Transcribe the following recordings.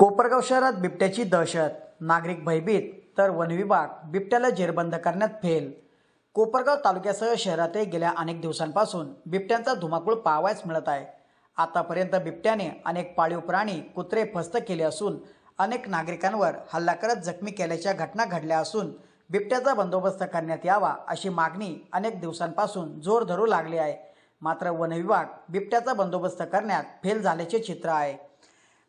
कोपरगाव शहरात बिबट्याची दहशत. नागरिक भयभीत तर वनविभाग बिबट्याला जेरबंद करण्यात फेल. कोपरगाव तालुक्यासह शहरातही गेल्या अनेक दिवसांपासून बिबट्यांचा धुमाकूळ पाहावायच मिळत आहे. आतापर्यंत बिबट्याने अनेक पाळीव प्राणी कुत्रे फस्त केले असून अनेक नागरिकांवर हल्ला करत जखमी केल्याच्या घटना घडल्या असून बिबट्याचा बंदोबस्त करण्यात यावा अशी मागणी अनेक दिवसांपासून जोर धरू लागली आहे. मात्र वनविभाग बिबट्याचा बंदोबस्त करण्यात फेल झाल्याचे चित्र आहे.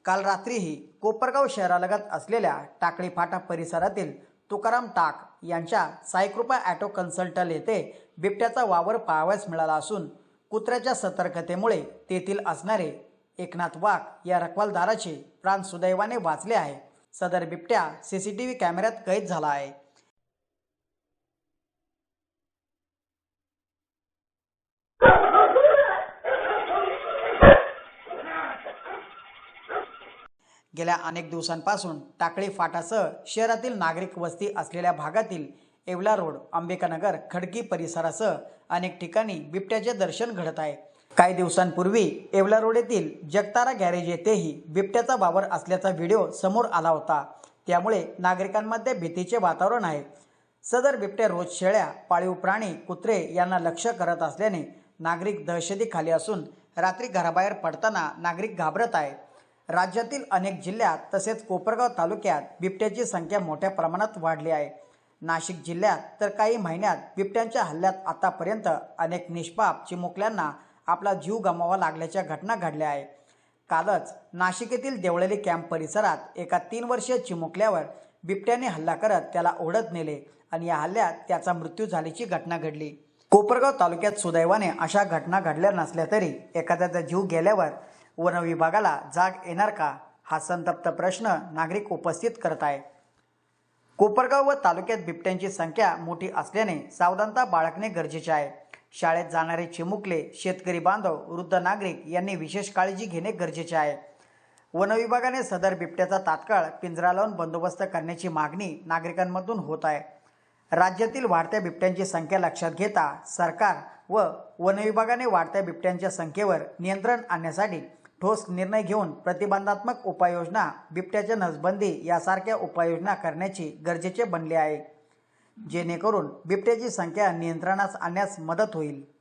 काल रात्रीही कोपरगाव शहरालगत असलेल्या टाकळी फाटा परिसरातील तुकाराम टाक यांच्या साईकृपा ॲटो कन्सल्टल येथे बिबट्याचा वावर पाहावयास मिळाला असून कुत्र्याच्या सतर्कतेमुळे तेथील असणारे एकनाथ वाघ या रखवालदाराचे प्राण सुदैवाने वाचले आहे. सदर बिबट्या सीसीटीव्ही कॅमेऱ्यात कैद झाला आहे. गेल्या अनेक दिवसांपासून टाकळी फाटासह शहरातील नागरिक वस्ती असलेल्या भागातील येवला रोड अंबिकानगर खडकी परिसरासह अनेक ठिकाणी बिबट्याचे दर्शन घडत आहे. काही दिवसांपूर्वी येवला रोड येथील जगतारा गॅरेज येथेही बिबट्याचा वावर असल्याचा व्हिडिओ समोर आला होता. त्यामुळे नागरिकांमध्ये भीतीचे वातावरण आहे. सदर बिबट्या रोज शेळ्या पाळीव प्राणी कुत्रे यांना लक्ष करत असल्याने नागरिक दहशतीखाली असून रात्री घराबाहेर पडताना नागरिक घाबरत आहे राज्यातील अनेक जिल्ह्यात तसेच कोपरगाव तालुक्यात बिबट्याची संख्या मोठ्या प्रमाणात वाढली आहे. नाशिक जिल्ह्यात तर काही महिन्यात बिबट्यांच्या हल्ल्यात आतापर्यंत अनेक निष्पाप चिमुकल्यांना आपला जीव गमावा लागल्याच्या घटना घडल्या आहे कालच नाशिक येथील देवळली कॅम्प परिसरात एका तीन वर्षीय चिमुकल्यावर बिबट्याने हल्ला करत त्याला ओढत नेले आणि या हल्ल्यात त्याचा मृत्यू झाल्याची घटना घडली. कोपरगाव तालुक्यात सुदैवाने अशा घटना घडल्या नसल्या तरी एखाद्याचा जीव गेल्यावर वन विभागाला जाग येणार का? हा संतप्त प्रश्न नागरिक उपस्थित करत आहे. कोपरगाव व तालुक्यात बिबट्यांची संख्या मोठी असल्याने सावधानता बाळगणे गरजेचे आहे. शाळेत जाणारे चिमुकले शेतकरी बांधव वृद्ध नागरिक यांनी विशेष काळजी घेणे गरजेचे आहे. वनविभागाने सदर बिबट्याचा तात्काळ पिंजरा लावून बंदोबस्त करण्याची मागणी नागरिकांमधून होत आहे. राज्यातील वाढत्या बिबट्यांची संख्या लक्षात घेता सरकार व वनविभागाने वाढत्या बिबट्यांच्या संख्येवर नियंत्रण आणण्यासाठी ठोस निर्णय घेऊन प्रतिबंधात्मक उपाययोजना बिबट्याच्या नसबंदी यासारख्या उपाययोजना करण्याची गरजेचे बनले आहे. जेणेकरून बिबट्याची संख्या नियंत्रणास आणण्यास मदत होईल.